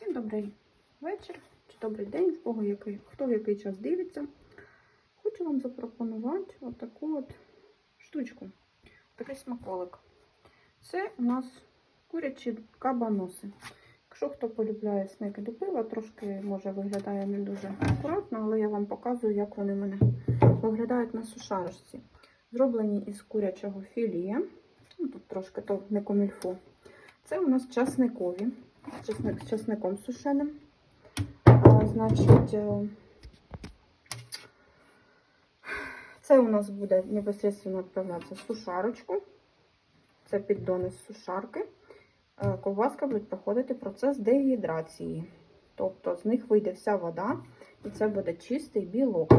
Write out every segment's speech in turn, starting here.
Всім добрий вечір чи добрий день, в кого який, хто в який час дивиться. Хочу вам запропонувати отаку от штучку, такий смаколик. Це у нас курячі кабаноси. Якщо хто полюбляє снеки до пива, трошки може виглядає не дуже акуратно, але я вам показую, як вони в мене виглядають на сушарочці. Зроблені із курячого філія. Ну, Тут трошки то не комільфу. Це у нас часникові. Часник з часником сушеним. А, значить, е, це у нас буде непосредственно відправлятися сушарочку. Це піддони з сушарки. Е, Ковбаска буде проходити процес дегідрації. Тобто з них вийде вся вода, і це буде чистий білок.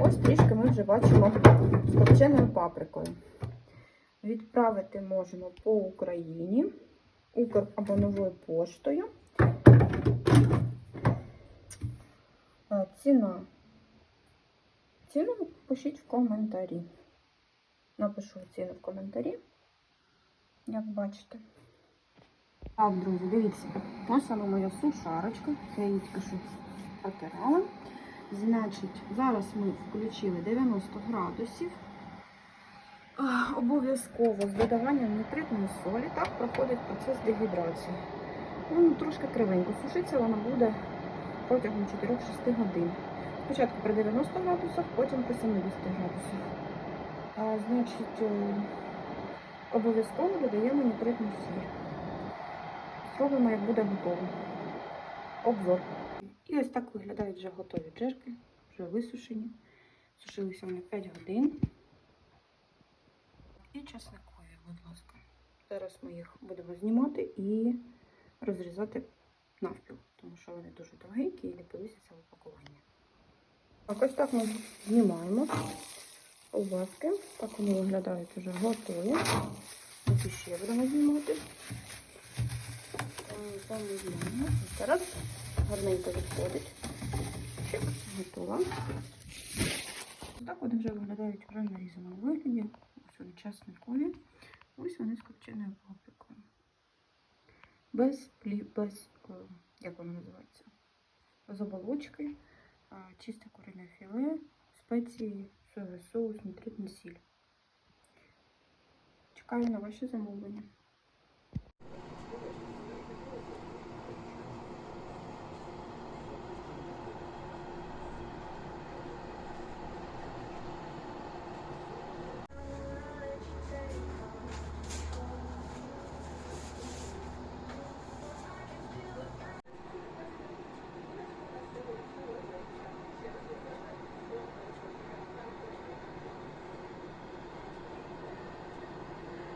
Ось трішки ми вже бачимо з копченою паприкою. Відправити можемо по Україні. Укр або новою поштою. Е, Ціна. Ціну пишіть в коментарі. Напишу ціну в коментарі, як бачите. Так, друзі, дивіться, ось вона моя сушарочка. Я її тільки що протирала. Значить, зараз ми включили 90 градусів. А, Обов'язково з додаванням нітритної солі так проходить процес дегідрації. Ну, трошки кривенько сушиться, вона буде протягом 4-6 годин. Спочатку при 90 градусах, потім при 70 градусах. А, значить, е, обов'язково додаємо нітритну сіль. Спробуємо, як буде готово. Обзор. І ось так виглядають вже готові джерки, вже висушені. Сушилися вони 5 годин. І часникові, будь ласка. Зараз ми їх будемо знімати і розрізати навпіл, тому що вони дуже довгенькі і не повісяться в упакуванні. Так, ось так ми знімаємо ковбаски. Так вони виглядають вже готові. Ось ще будемо знімати. Зараз гарненько відходить. Готова. Так вони вже виглядають вже в нарізаному вигляді. Часникові. Ось вони з копченою паприкою. Без плі, без, як воно називається? З оболочки, чисте курине філе, спеції, соєвий соус, нітритний сіль. Чекаю на ваші замовлення.